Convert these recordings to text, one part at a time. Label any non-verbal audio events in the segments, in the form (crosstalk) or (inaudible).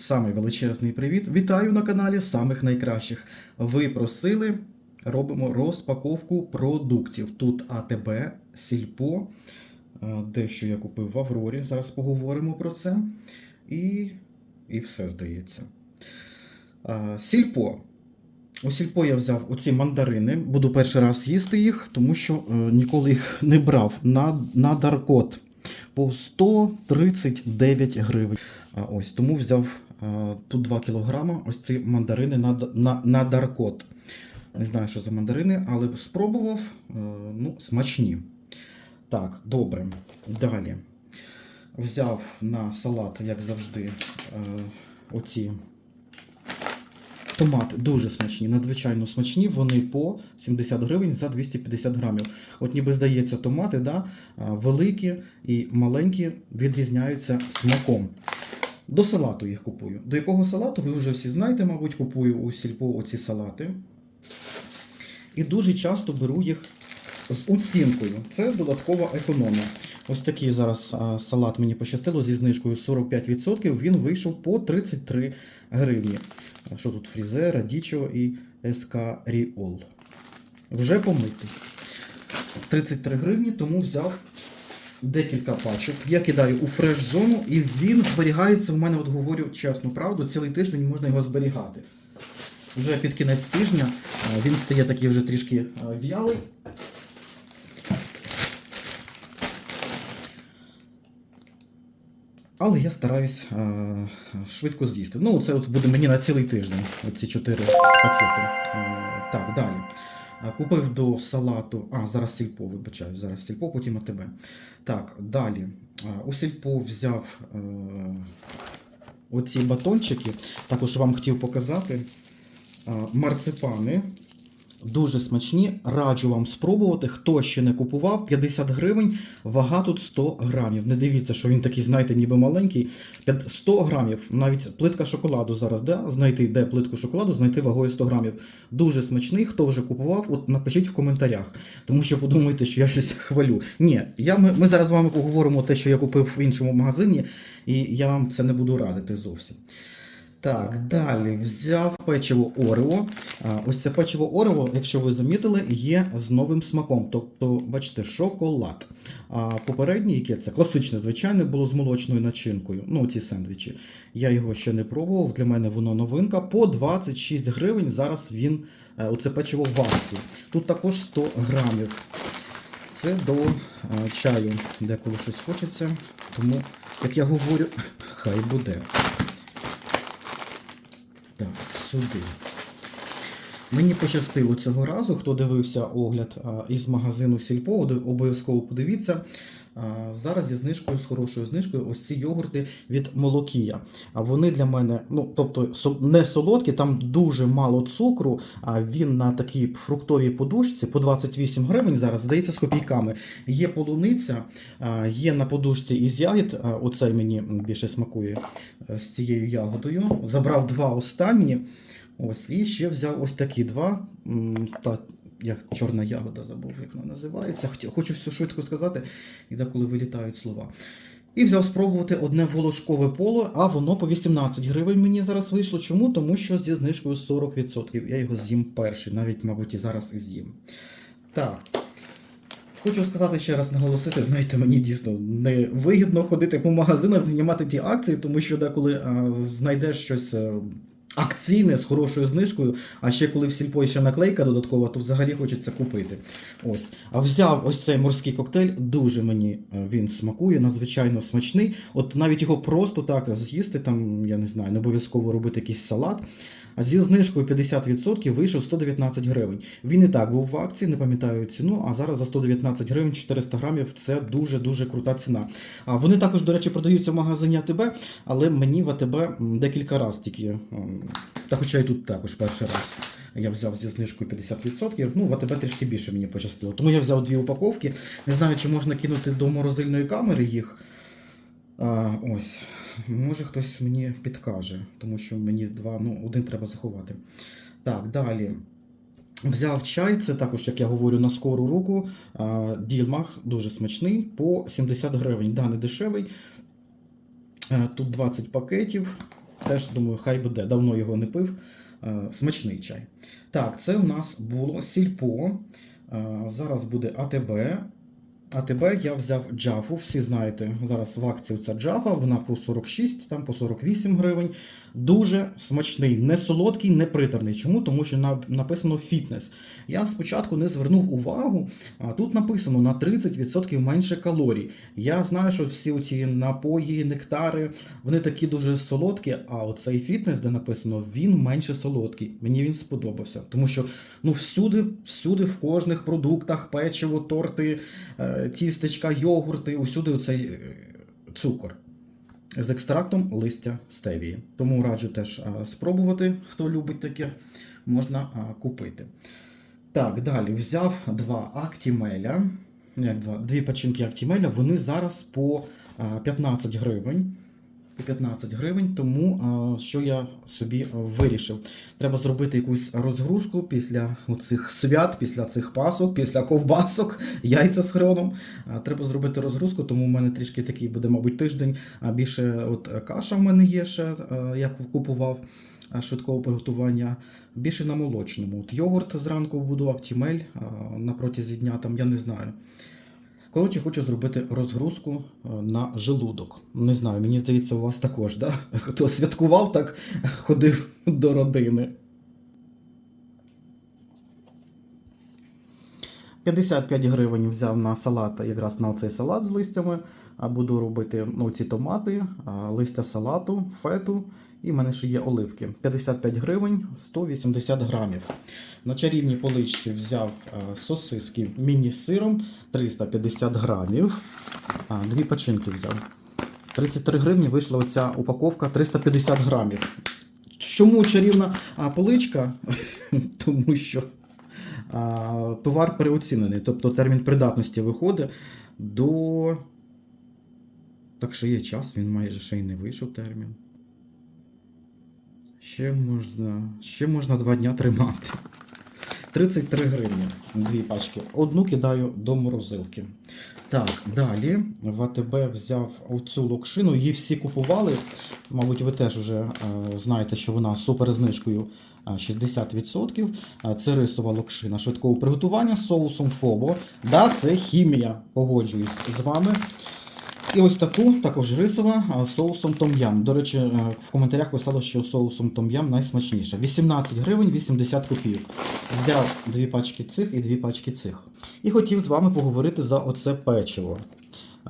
Самий величезний привіт. Вітаю на каналі самих найкращих. Ви просили, робимо розпаковку продуктів. Тут АТБ, Сільпо, е, дещо я купив в Аврорі. Зараз поговоримо про це. І, і все здається. Е, Сільпо. У сільпо я взяв оці мандарини. Буду перший раз їсти їх, тому що е, ніколи їх не брав на, на даркот по 139 гривень. А, ось тому взяв тут 2 кілограма. Ось ці мандарини на, на, на даркот. Не знаю, що за мандарини, але спробував. е, ну, смачні. Так, добре. Далі. Взяв на салат, як завжди, е, оці Томати дуже смачні, надзвичайно смачні. Вони по 70 гривень за 250 грамів. От ніби здається, томати да, великі і маленькі відрізняються смаком. До салату їх купую. До якого салату ви вже всі знаєте, мабуть, купую у сільпо оці салати. І дуже часто беру їх з оцінкою. Це додаткова економія. Ось такий зараз салат мені пощастило зі знижкою 45%. Він вийшов по 33 гривні. Що тут фрізе, радічо і ескаріол. Вже помитий. 33 гривні, тому взяв декілька пачок. Я кидаю у фреш-зону, і він зберігається. У мене, от говорю чесну правду, цілий тиждень можна його зберігати. Вже під кінець тижня він стає такий вже трішки в'ялий. Але я стараюсь е, швидко з'їсти. Ну, це от буде мені на цілий тиждень, оці чотири пакети. Е, так, далі. Е, Купив до салату. А, зараз сільпо, вибачаю, зараз сільпо, потім АТБ. Так, далі. Е, У сільпо взяв е, оці батончики. Також вам хотів показати. Марципани. Дуже смачні, раджу вам спробувати. Хто ще не купував, 50 гривень, вага тут 100 грамів. Не дивіться, що він такий, знаєте, ніби маленький. 100 грамів, навіть плитка шоколаду зараз, да? знайти, де плитку шоколаду, знайти вагою 100 грамів. Дуже смачний. Хто вже купував, от напишіть в коментарях, тому що подумайте, що я щось хвалю. Ні, я, ми, ми зараз з вами поговоримо те, що я купив в іншому магазині, і я вам це не буду радити зовсім. Так, далі взяв печиво Орео. Ось це печиво Орео, якщо ви замітили, є з новим смаком. Тобто, бачите, шоколад. А попереднє, яке це класичне, звичайно, було з молочною начинкою. Ну, ці сендвічі. Я його ще не пробував. Для мене воно новинка. По 26 гривень. Зараз він е, оце печиво в акції. Тут також 100 грамів. Це до е, чаю, деколи щось хочеться. Тому, як я говорю, (laughs) хай буде. Так, сюди. Мені пощастило цього разу, хто дивився огляд із магазину Сільпо, обов'язково подивіться. Зараз зі знижкою, з хорошою знижкою, ось ці йогурти від Молокія. А вони для мене, ну тобто не солодкі, там дуже мало цукру. А він на такій фруктовій подушці по 28 гривень зараз, здається, з копійками. Є полуниця, є на подушці із ягід. а, Оцей мені більше смакує е, з цією ягодою. Забрав два останні. Ось, і ще взяв ось такі два. Як чорна ягода забув, як вона називається. Хочу все швидко сказати, і деколи вилітають слова. І взяв спробувати одне волошкове поло, а воно по 18 гривень мені зараз вийшло. Чому? Тому що зі знижкою 40%. Я його з'їм перший, навіть, мабуть, і зараз і з'їм. Так. Хочу сказати ще раз наголосити, знаєте, мені дійсно не вигідно ходити по магазинах, знімати ті акції, тому що деколи а, знайдеш щось е, акційне з хорошою знижкою, а ще коли в сільпо ще наклейка додаткова, то взагалі хочеться купити. Ось. А взяв ось цей морський коктейль, дуже мені е, він смакує, надзвичайно смачний. От навіть його просто так з'їсти, там, я не знаю, не обов'язково робити якийсь салат. Зі знижкою 50% вийшов 119 гривень. Він і так був в акції, не пам'ятаю ціну, а зараз за 119 гривень 400 грамів це дуже-дуже крута ціна. А вони також, до речі, продаються в магазині АТБ, але мені в АТБ декілька разів тільки. Та хоча і тут також перший раз. Я взяв зі знижкою 50%. Ну, в АТБ трішки більше мені пощастило. Тому я взяв дві упаковки. Не знаю, чи можна кинути до морозильної камери їх. А, ось. Може хтось мені підкаже, тому що мені два, ну, один треба заховати. Так, далі. Взяв чай, це також, як я говорю, на скору руку. Дільмах дуже смачний, по 70 гривень. Да, не дешевий. Е, Тут 20 пакетів. теж думаю, хай буде. Давно його не пив. Е, Смачний чай. Так, це у нас було сільпо. Е, Зараз буде АТБ. АТБ я взяв джафу. Всі знаєте, зараз в акції ця джафа, вона по 46, там по 48 гривень. Дуже смачний, не солодкий, не приторний. Чому? Тому що на- написано фітнес. Я спочатку не звернув увагу, а тут написано на 30% менше калорій. Я знаю, що всі ці напої, нектари, вони такі дуже солодкі, а оцей фітнес, де написано, він менше солодкий. Мені він сподобався. Тому що ну, всюди, всюди, в кожних продуктах, печиво, торти, е, тістечка, йогурти, усюди оцей е, цукор. З екстрактом листя стевії. Тому раджу теж спробувати, хто любить таке, можна купити. Так, далі взяв два актімеля. Як два, дві печінки актімеля. Вони зараз по 15 гривень. По 15 гривень, тому що я собі вирішив. Треба зробити якусь розгрузку після оцих свят, після цих пасок, після ковбасок, (laughs) яйця з хреном. А, Треба зробити розгрузку, тому в мене трішки такий буде, мабуть, тиждень. А більше от каша в мене є ще, я купував швидкого приготування. Більше на молочному. От йогурт зранку буду, актімель на протязі дня, там я не знаю. Коротше, хочу зробити розгрузку е, на желудок. Не знаю, мені здається, у вас також, да? Хто святкував, так ходив до родини. 55 гривень взяв на салат, якраз на цей салат з листями. Буду робити ну, ці томати, листя салату, фету. І в мене ще є оливки. 55 гривень, 180 грамів. На чарівній поличці взяв а, сосиски міні з сиром 350 грамів. Дві пачинки взяв. 33 гривні вийшла оця упаковка 350 грамів. Чому чарівна поличка? (laughs) Тому що товар переоцінений, тобто термін придатності виходить до. Так що є час, він майже ще й не вийшов термін. Ще можна. Ще можна два дня тримати. 33 гривні. Дві пачки. Одну кидаю до морозилки. Так, далі в АТБ взяв оцю локшину. Її всі купували. Мабуть, ви теж вже е, знаєте, що вона з суперзнижкою е, 60%. Е, Це рисова локшина швидкого приготування з соусом Фобо. Да, це хімія. Погоджуюсь з вами. І ось таку, також рисова, соусом том'ям. До речі, е, в коментарях писало, що соусом том'ям найсмачніше. 18 гривень 80 копійок. Взяв дві пачки цих і дві пачки цих. І хотів з вами поговорити за оце печиво.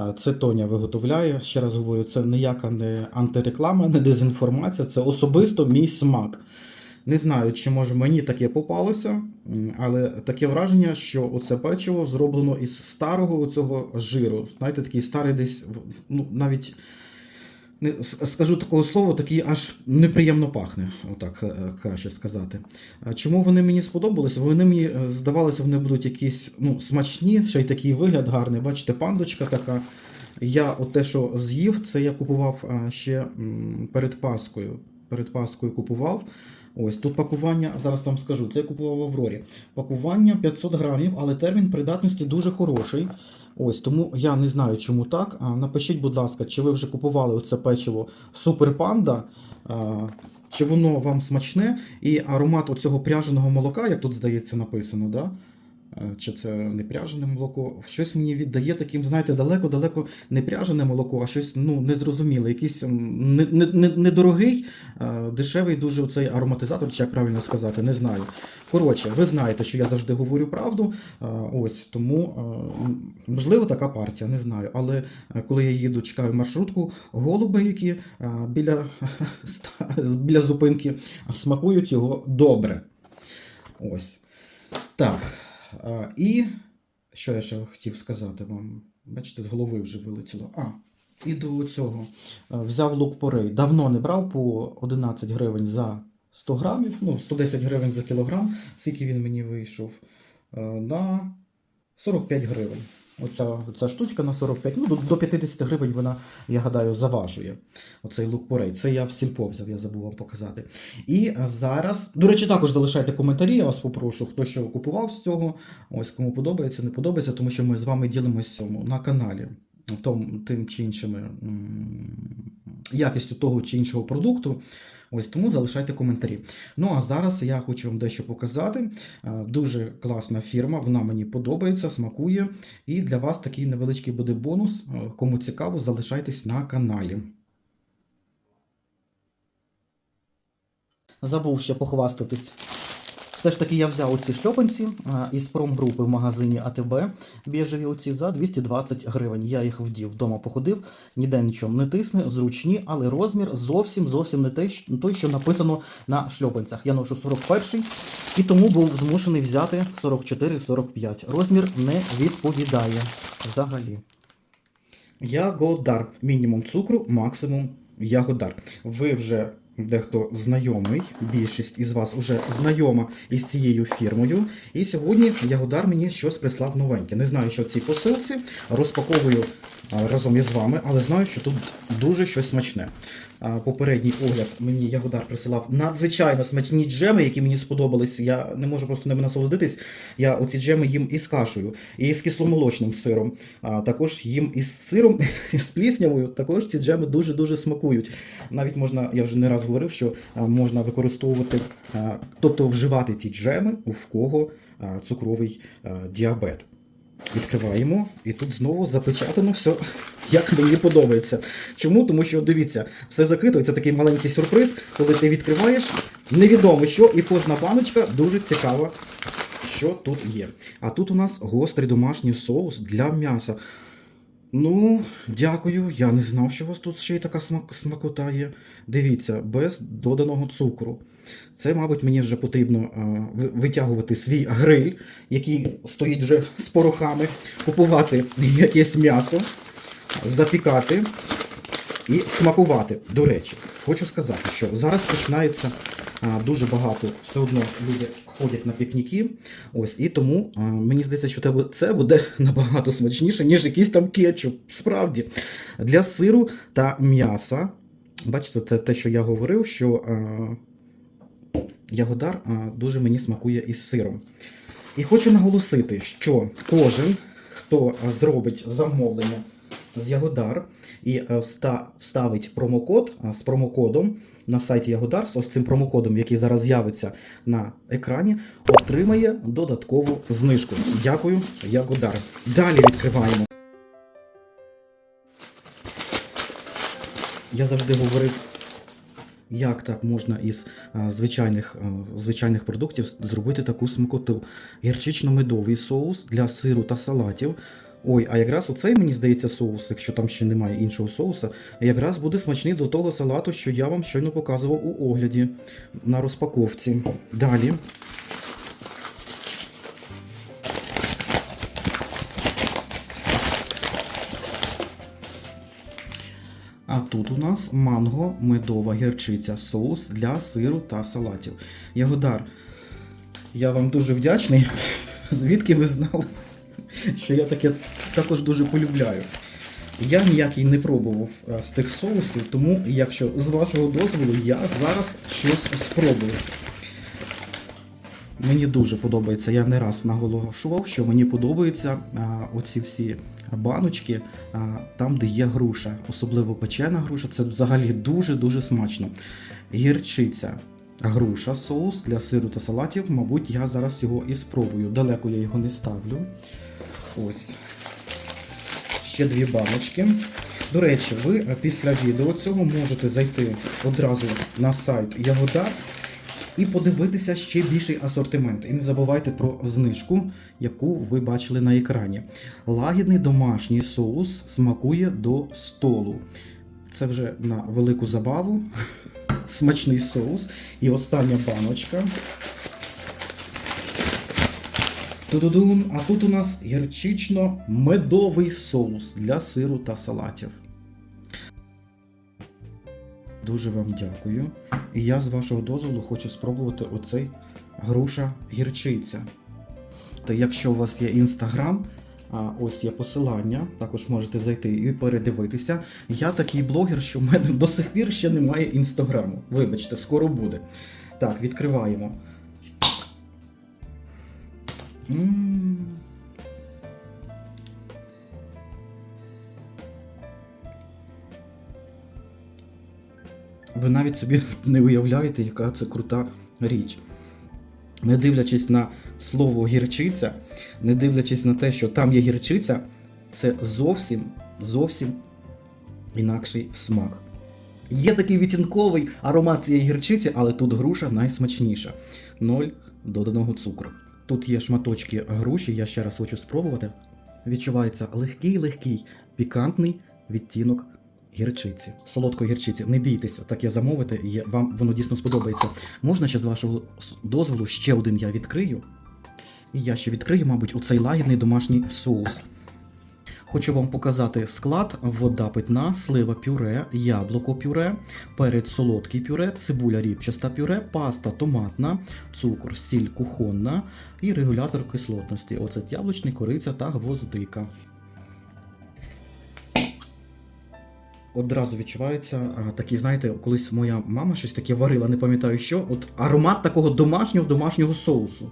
Е, Це Тоня виготовляє. Ще раз говорю, це ніяка не антиреклама, не дезінформація, це особисто мій смак. Не знаю, чи може мені таке попалося, але таке враження, що оце печиво зроблено із старого цього жиру. Знаєте, такий старий десь, ну навіть не скажу такого слова, такий аж неприємно пахне, отак е, краще сказати. Чому вони мені сподобалися? Вони мені е, здавалося, вони будуть якісь ну, смачні, ще й такий вигляд гарний. Бачите, пандочка така. Я от те, що з'їв, це я купував ще перед Паскою. Перед Паскою купував. Ось тут пакування, зараз вам скажу, це я купував в Аврорі. Пакування 500 грамів, але термін придатності дуже хороший. Ось тому я не знаю, чому так. Напишіть, будь ласка, чи ви вже купували оце печиво Супер Панда, чи воно вам смачне, і аромат оцього пряженого молока, як тут здається написано, да? Е, чи це не пряжене молоко, щось мені віддає таким, знаєте, далеко-далеко не пряжене молоко, а щось ну, незрозуміле, якийсь недорогий, е, дешевий дуже оцей ароматизатор, чи як правильно сказати, не знаю. Коротше, ви знаєте, що я завжди говорю правду. е, Ось тому, можливо, така партія, не знаю. Але коли я їду, чекаю маршрутку, голуби, які біля, (laughs) біля зупинки смакують його добре. Ось. Так. І що я ще хотів сказати вам? Бачите, з голови вже вилетіло. А, і до цього. Взяв лук порей. Давно не брав по 11 гривень за 100 грамів, ну, 110 гривень за кілограм, скільки він мені вийшов. На 45 гривень. Оця, оця штучка на 45, ну до, до 50 гривень вона, я гадаю, заважує. Оцей лук порей. Це я в сільпо взяв, я забув вам показати. І зараз, до речі, також залишайте коментарі, я вас попрошу, хто що купував з цього. Ось кому подобається, не подобається, тому що ми з вами ділимося на каналі. Том, тим чи іншими якістю того чи іншого продукту. Ось тому залишайте коментарі. Ну а зараз я хочу вам дещо показати. Е, Дуже класна фірма, вона мені подобається, смакує. І для вас такий невеличкий буде бонус. Е, Кому цікаво, залишайтесь на каналі. Забув ще похвастатись. Все ж таки я взяв оці шльопанці із промгрупи в магазині АТБ біжеві оці за 220 гривень. Я їх вдів, вдома походив, ніде нічого не тисне, зручні, але розмір зовсім зовсім не той, що- той, що написано на шльопанцях. Я ношу 41 і тому був змушений взяти 44-45. Розмір не відповідає взагалі. Ягодар. Мінімум цукру, максимум ягодар. Ви вже дехто знайомий, більшість із вас вже знайома із цією фірмою. І сьогодні Ягодар мені щось прислав новеньке. Не знаю, що в цій посилці. Розпаковую разом із вами, але знаю, що тут дуже щось смачне. Попередній огляд мені Ягодар присилав надзвичайно смачні джеми, які мені сподобались. Я не можу просто ними насолодитись. Я оці джеми їм із кашею, і з кисломолочним сиром. А також їм із сиром, (laughs) і з пліснявою. Також ці джеми дуже-дуже смакують. Навіть можна, я вже не раз говорив, що можна використовувати, тобто вживати ці джеми, в кого цукровий діабет. Відкриваємо, і тут знову запечатано все, як мені подобається. Чому? Тому що дивіться, все закрито, і це такий маленький сюрприз, коли ти відкриваєш, невідомо що, і кожна баночка дуже цікава, що тут є. А тут у нас гострий домашній соус для м'яса. Ну, дякую. Я не знав, що у вас тут ще й така смак- смакота є. Дивіться, без доданого цукру. Це, мабуть, мені вже потрібно е, витягувати свій гриль, який стоїть вже з порохами, купувати (laughs) якесь м'ясо, запікати і смакувати. До речі, хочу сказати, що зараз починається дуже багато, все одно люди ходять на пікніки. Ось і тому мені здається, що це буде (laughs) набагато смачніше, ніж якийсь там кетчуп. Справді для сиру та м'яса. Бачите, це те, що я говорив, що ягодар дуже мені смакує із сиром. І хочу наголосити, що кожен, хто зробить замовлення з Ягодар і е, вста- вставить промокод з промокодом на сайті Ягодар, з ось цим промокодом, який зараз з'явиться на екрані, отримає додаткову знижку. Дякую, Ягодар. Далі відкриваємо. Я завжди говорив, як так можна із а, звичайних, а, звичайних продуктів зробити таку смакоту. Гірчично-медовий соус для сиру та салатів. Ой, а якраз оцей, мені здається, соус, якщо там ще немає іншого соуса, якраз буде смачний до того салату, що я вам щойно показував у огляді на розпаковці. Далі. А тут у нас манго медова гірчиця, соус для сиру та салатів. Ягодар, я вам дуже вдячний. (laughs) Звідки ви знали, що я таке також дуже полюбляю. Я ніякий не пробував е, з тих соусів, тому якщо з вашого дозволу, я зараз щось спробую. Мені дуже подобається, я не раз наголошував, що мені подобаються а, оці всі баночки, а, там, де є груша, особливо печена груша, це взагалі дуже-дуже смачно. Гірчиця, груша, соус для сиру та салатів, мабуть, я зараз його і спробую. Далеко я його не ставлю. Ось. Ще дві баночки. До речі, ви е, після відео цього можете зайти одразу на сайт Ягодар і подивитися ще більший асортимент. І не забувайте про знижку, яку ви бачили на екрані. Лагідний домашній соус смакує до столу. Це вже на велику забаву. (laughs) Смачний соус. І остання баночка. Ту-ду-дум. А тут у нас гірчично-медовий соус для сиру та салатів. Дуже вам дякую. І я з вашого дозволу хочу спробувати оцей груша гірчиця. Та якщо у вас є інстаграм, ось є посилання, також можете зайти і передивитися. Я такий блогер, що в мене до сих пір ще немає інстаграму. Вибачте, скоро буде. Так, відкриваємо. Ви навіть собі (laughs) не уявляєте, яка це крута річ. Не дивлячись на слово гірчиця, не дивлячись на те, що там є гірчиця, це зовсім зовсім інакший смак. Є такий відтінковий аромат цієї гірчиці, але тут груша найсмачніша. Ноль доданого цукру. Тут є шматочки груші, я ще раз хочу спробувати. Відчувається легкий-легкий, пікантний відтінок гірчиці. Солодкої гірчиці. Не бійтеся, таке замовити, є, вам воно дійсно сподобається. Можна ще з вашого дозволу ще один я відкрию. І я ще відкрию, мабуть, у цей лагідний домашній соус. Хочу вам показати склад: вода питна, слива пюре, яблуко пюре, перець солодкий пюре, цибуля ріпчаста пюре, паста томатна, цукор, сіль кухонна і регулятор кислотності. Оцет яблучний, кориця та гвоздика. Одразу відчувається такий, знаєте, колись моя мама щось таке варила, не пам'ятаю що. От аромат такого домашнього домашнього соусу.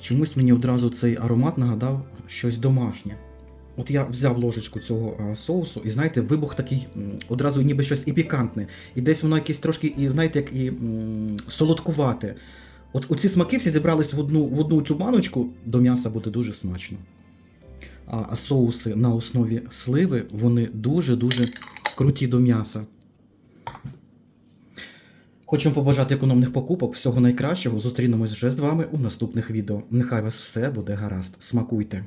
Чомусь мені одразу цей аромат нагадав щось домашнє. От я взяв ложечку цього а, соусу, і знаєте, вибух такий одразу ніби щось і пікантне. І десь воно якесь трошки, і знаєте, як і солодкувате. От оці смаки всі зібрались в одну, в одну цю баночку, до м'яса буде дуже смачно. А соуси на основі сливи, вони дуже-дуже круті до м'яса. Вам побажати економних покупок, всього найкращого. Зустрінемось вже з вами у наступних відео. Нехай вас все буде гаразд. Смакуйте!